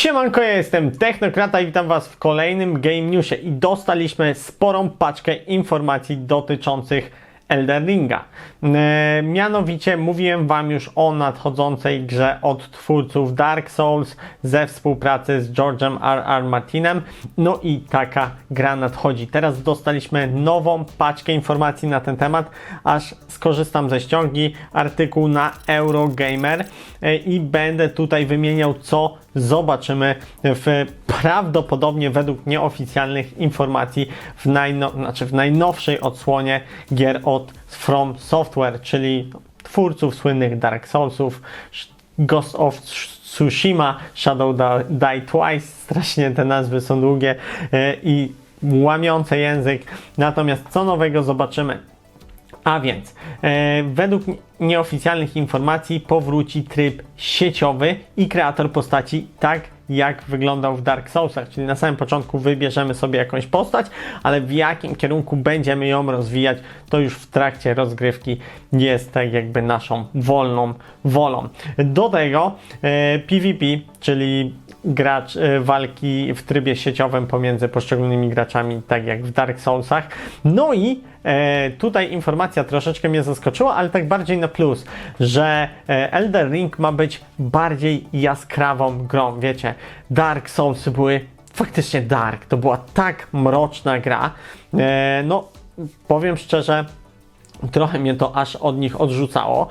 Siemanko, ja jestem Technokrata i witam Was w kolejnym Game Newsie i dostaliśmy sporą paczkę informacji dotyczących Elden Ringa. E, mianowicie mówiłem Wam już o nadchodzącej grze od twórców Dark Souls ze współpracy z George'em R. R. Martinem. No i taka gra nadchodzi. Teraz dostaliśmy nową paczkę informacji na ten temat, aż skorzystam ze ściągi artykuł na Eurogamer e, i będę tutaj wymieniał co zobaczymy w prawdopodobnie według nieoficjalnych informacji w, najno, znaczy w najnowszej odsłonie gier od From Software, czyli twórców słynnych Dark Soulsów, Ghost of Tsushima, Shadow Die Twice, strasznie te nazwy są długie e, i łamiące język. Natomiast co nowego zobaczymy? A więc, e, według nieoficjalnych informacji powróci tryb sieciowy i kreator postaci tak jak wyglądał w Dark Soulsach, czyli na samym początku wybierzemy sobie jakąś postać, ale w jakim kierunku będziemy ją rozwijać, to już w trakcie rozgrywki jest tak jakby naszą wolną wolą. Do tego e, PvP, czyli gracz e, walki w trybie sieciowym pomiędzy poszczególnymi graczami, tak jak w Dark Soulsach. No i e, tutaj informacja troszeczkę mnie zaskoczyła, ale tak bardziej na plus, że e, Elder Ring ma być bardziej jaskrawą grą. Wiecie, Dark Soulsy były faktycznie dark, to była tak mroczna gra. E, no, powiem szczerze, Trochę mnie to aż od nich odrzucało.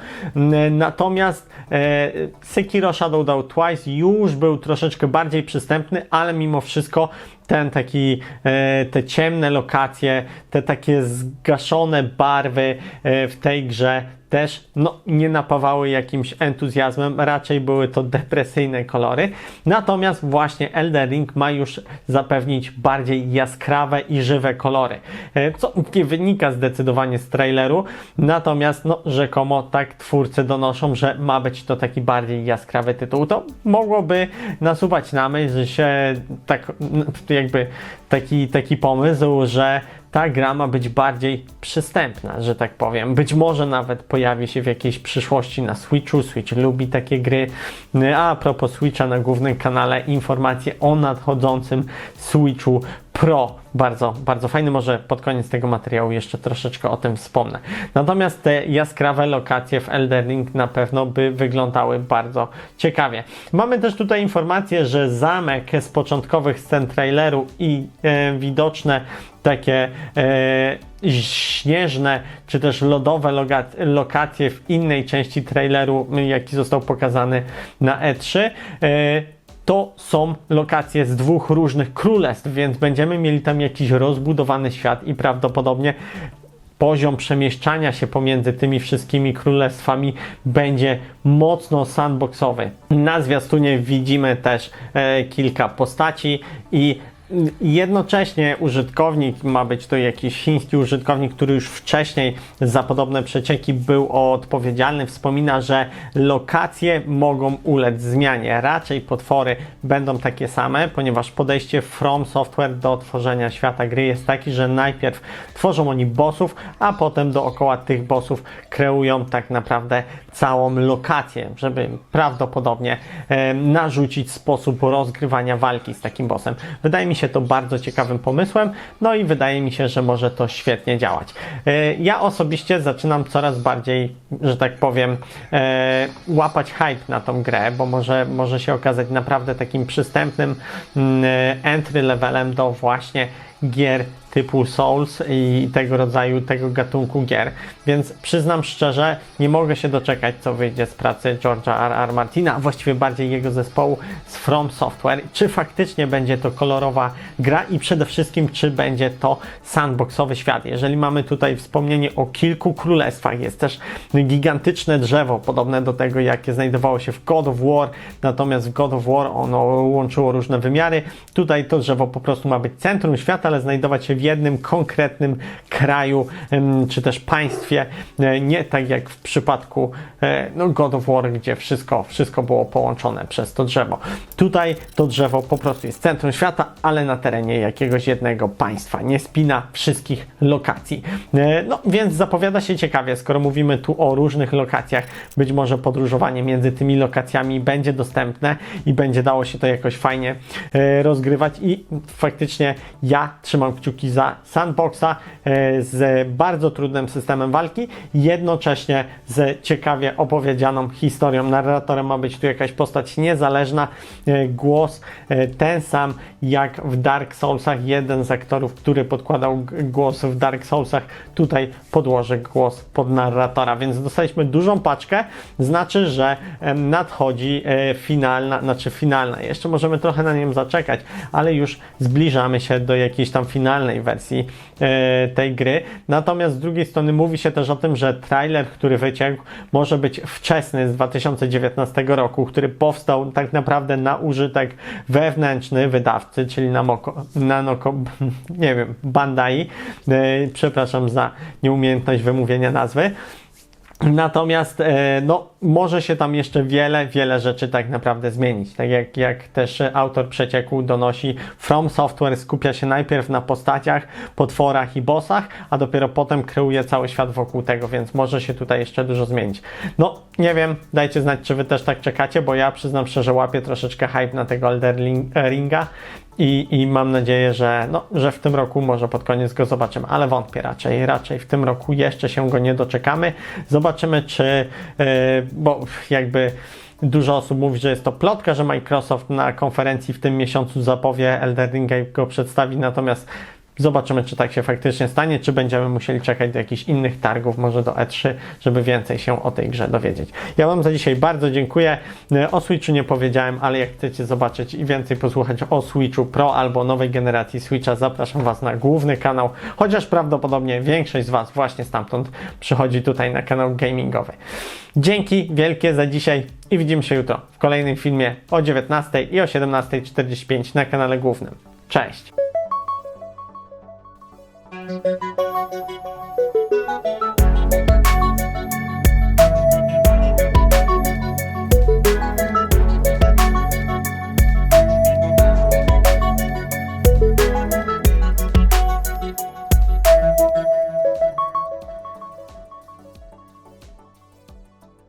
Natomiast e, Sekiro Shadow Die Twice już był troszeczkę bardziej przystępny, ale mimo wszystko ten taki, e, te ciemne lokacje, te takie zgaszone barwy e, w tej grze też no, nie napawały jakimś entuzjazmem, raczej były to depresyjne kolory. Natomiast właśnie Elden Ring ma już zapewnić bardziej jaskrawe i żywe kolory, e, co nie wynika zdecydowanie z traileru, natomiast no, rzekomo tak twórcy donoszą, że ma być to taki bardziej jaskrawy tytuł. To mogłoby nasuwać na myśl, że się tak jakby taki, taki pomysł, że ta gra ma być bardziej przystępna, że tak powiem. Być może nawet pojawi się w jakiejś przyszłości na Switchu. Switch lubi takie gry. A propos Switcha na głównym kanale informacje o nadchodzącym Switchu Pro. Bardzo, bardzo fajny. Może pod koniec tego materiału jeszcze troszeczkę o tym wspomnę. Natomiast te jaskrawe lokacje w Elden Ring na pewno by wyglądały bardzo ciekawie. Mamy też tutaj informację, że zamek z początkowych scen traileru i e, widoczne takie e, śnieżne czy też lodowe lokacje w innej części traileru, jaki został pokazany na E3. E, to są lokacje z dwóch różnych królestw, więc będziemy mieli tam jakiś rozbudowany świat i prawdopodobnie poziom przemieszczania się pomiędzy tymi wszystkimi królestwami będzie mocno sandboxowy. Na zwiastunie widzimy też e, kilka postaci i Jednocześnie użytkownik, ma być to jakiś chiński użytkownik, który już wcześniej za podobne przecieki był odpowiedzialny, wspomina, że lokacje mogą ulec zmianie. Raczej potwory będą takie same, ponieważ podejście From Software do tworzenia świata gry jest taki, że najpierw tworzą oni bossów, a potem dookoła tych bossów kreują tak naprawdę całą lokację, żeby prawdopodobnie e, narzucić sposób rozgrywania walki z takim bossem. Wydaje mi się to bardzo ciekawym pomysłem, no i wydaje mi się, że może to świetnie działać. E, ja osobiście zaczynam coraz bardziej, że tak powiem, e, łapać hype na tą grę, bo może, może się okazać naprawdę takim przystępnym mm, entry levelem do właśnie gier typu Souls i tego rodzaju, tego gatunku gier. Więc przyznam szczerze, nie mogę się doczekać, co wyjdzie z pracy George'a R. R. Martina, a właściwie bardziej jego zespołu z From Software. Czy faktycznie będzie to kolorowa gra i przede wszystkim, czy będzie to sandboxowy świat. Jeżeli mamy tutaj wspomnienie o kilku królestwach, jest też gigantyczne drzewo, podobne do tego, jakie znajdowało się w God of War, natomiast w God of War ono łączyło różne wymiary. Tutaj to drzewo po prostu ma być centrum świata, ale znajdować się w jednym konkretnym kraju czy też państwie, e, nie tak jak w przypadku e, no, God of War, gdzie wszystko, wszystko było połączone przez to drzewo. Tutaj to drzewo po prostu jest centrum świata, ale na terenie jakiegoś jednego państwa, nie spina wszystkich lokacji. E, No więc zapowiada się ciekawie, skoro mówimy tu o różnych lokacjach, być może podróżowanie między tymi lokacjami będzie dostępne i będzie dało się to jakoś fajnie rozgrywać i faktycznie ja trzymam kciuki za sandboxa e, z bardzo trudnym systemem walki, jednocześnie z ciekawie opowiedzianą historią. Narratorem ma być tu jakaś postać niezależna, e, głos e, ten sam jak w Dark Soulsach. Jeden z aktorów, który podkładał głos w Dark Soulsach, tutaj podłoży głos pod narratora, więc dostaliśmy dużą paczkę, znaczy, że nadchodzi finalna, znaczy finalna, jeszcze możemy trochę na nią zaczekać, ale już zbliżamy się do jakiejś tam finalnej wersji e, tej gry. Natomiast z drugiej strony mówi się też o tym, że trailer, który wyciekł, może być wczesny z 2019 roku, który powstał tak naprawdę na użytek wewnętrzny wydawcy, czyli na Moko, na Noko, nie wiem, Bandai. E, przepraszam za nieumiejętność wymówienia nazwy. Natomiast e, no, może się tam jeszcze wiele, wiele rzeczy tak naprawdę zmienić. Tak jak, jak też e, autor przecieku donosi, From Software skupia się najpierw na postaciach, potworach i bossach, a dopiero potem kreuje cały świat wokół tego, więc może się tutaj jeszcze dużo zmienić. No, nie wiem, dajcie znać, czy wy też tak czekacie, bo ja przyznam szczerze, łapię troszeczkę hype na tego Elden Ringa. I, I mam nadzieję, że, no, że w tym roku może pod koniec go zobaczymy, ale wątpię raczej. Raczej w tym roku jeszcze się go nie doczekamy. Zobaczymy, czy, yy, bo jakby dużo osób mówi, że jest to plotka, że Microsoft na konferencji w tym miesiącu zapowie Elden Ringa i go przedstawi, natomiast Zobaczymy, czy tak się faktycznie stanie, czy będziemy musieli czekać do jakichś innych targów, może do E3, żeby więcej się o tej grze dowiedzieć. Ja Wam za dzisiaj bardzo dziękuję. E, O Switchu nie powiedziałem, ale jak chcecie zobaczyć i więcej posłuchać o Switchu Pro albo nowej generacji Switcha, zapraszam Was na główny kanał, chociaż prawdopodobnie większość z Was właśnie stamtąd przychodzi tutaj na kanał gamingowy. Dzięki wielkie za dzisiaj i widzimy się jutro w kolejnym filmie o 19 i o 17.45 na kanale głównym. Cześć! Thank you.